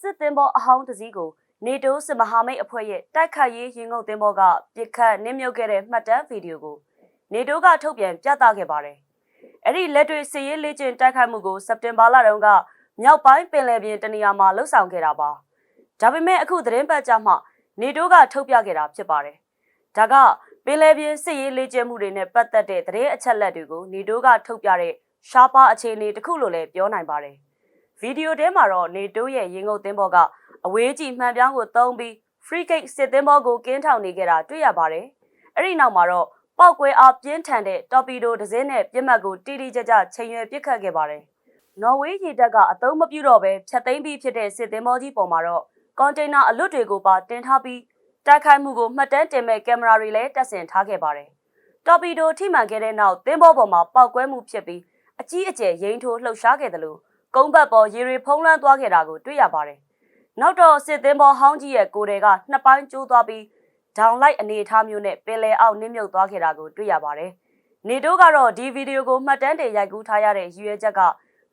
စစ်သင်္ဘောအဟောင်းတစ်စီးကိုနေတိုးစစ်မဟာမိတ်အဖွဲ့ရဲ့တိုက်ခတ်ရေးရင်ငုပ်သင်္ဘောကပြစ်ခတ်နစ်မြုပ်ခဲ့တဲ့မှတ်တမ်းဗီဒီယိုကိုနေတိုးကထုတ်ပြန်ပြသခဲ့ပါတယ်။အဲ့ဒီလက်တွေ့စစ်ရေးလေ့ကျင့်တိုက်ခိုက်မှုကိုစက်တင်ဘာလတုန်းကမြောက်ပိုင်းပင်လယ်ပြင်တနေရာမှာလှုပ်ဆောင်ခဲ့တာပါ။ဒါပေမဲ့အခုသတင်းပတ်ကြားမှာနေတိုးကထုတ်ပြခဲ့တာဖြစ်ပါတယ်။ဒါကပင်လယ်ပြင်စစ်ရေးလေ့ကျင့်မှုတွေနဲ့ပတ်သက်တဲ့သတင်းအချက်အလက်တွေကိုနေတိုးကထုတ်ပြတဲ့ရှားပါအခြေအနေတစ်ခုလို့လည်းပြောနိုင်ပါတယ်။ ဗီဒီယိုထဲမှာတော့နေတိုးရဲ့ရင်ငုပ်သင်္ဘောကအဝေးကြီးမှန်ပြောင်းကိုသုံးပြီး free kick စစ်သင်္ဘောကိုကင်းထောင်နေကြတာတွေ့ရပါတယ်။အဲ့ဒီနောက်မှာတော့ပောက်ကွဲအားပြင်းထန်တဲ့တော်ပီဒိုတစ်စင်းနဲ့ပြစ်မှတ်ကိုတိတိကျကျချိန်ရွယ်ပစ်ခတ်ခဲ့ပါတယ်။နော်ဝေးရေတပ်ကအသုံးမပြုတော့ဘဲဖျက်သိမ်းပြီးဖြစ်တဲ့စစ်သင်္ဘောကြီးပေါ်မှာတော့ကွန်တိန်နာအလွတ်တွေကိုပါတင်ထားပြီးတိုက်ခိုက်မှုကိုမှတ်တမ်းတင်မဲ့ကင်မရာတွေလည်းတပ်ဆင်ထားခဲ့ပါတယ်။တော်ပီဒိုထိမှန်ခဲ့တဲ့နောက်သင်္ဘောပေါ်မှာပောက်ကွဲမှုဖြစ်ပြီးအကြီးအကျယ်ရိမ့်ထိုးလှုပ်ရှားခဲ့တယ်လို့ ကုန်းဘတ်ပေါ်ရေရီဖုံးလွှမ်းသွားခဲ့တာကိုတွေ့ရပါတယ်။နောက်တော့စစ်သင်္ဘောဟောင်းကြီးရဲ့ကိုယ်တွေကနှစ်ပိုင်းကျိုးသွားပြီးဒေါင်လိုက်အနေအထားမျိုးနဲ့ပင်လယ်အောက်နစ်မြုပ်သွားခဲ့တာကိုတွေ့ရပါတယ်။နေတိုးကတော့ဒီဗီဒီယိုကိုမှတ်တမ်းတင်ရိုက်ကူးထားရတဲ့ရည်ရွယ်ချက်က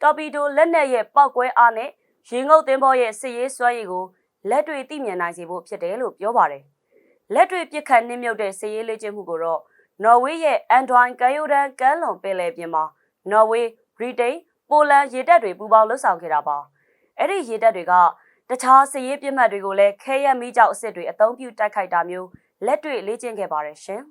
တော်ပီဒိုလက်နက်ရဲ့ပောက်ကွဲအားနဲ့ရင်ငုပ်သင်္ဘောရဲ့စစ်ရေးစွမ်းရည်ကိုလက်တွေ့သိမြင်နိုင်စေဖို့ဖြစ်တယ်လို့ပြောပါတယ်။လက်တွေ့ပြစ်ခတ်နစ်မြုပ်တဲ့စစ်ရေးလေ့ကျင့်မှုကိုတော့နော်ဝေးရဲ့အန်ဒွိုင်ကယိုဒန်ကမ်းလွန်ပင်လယ်ပြင်မှာနော်ဝေးဗြိတိန် ပိုလန်ရေတပ်တွေပူးပေါင်းလှုပ်ဆောင်ခဲ့တာပါအဲ့ဒီရေတပ်တွေကတခြားစစ်ရေးပြစ်မှတ်တွေကိုလည်းခဲရက်မိကြောက်အစ်စ်တွေအသုံးပြုတိုက်ခိုက်တာမျိုးလက်တွေ့လေ့ကျင့်ခဲ့ပါတယ်ရှင်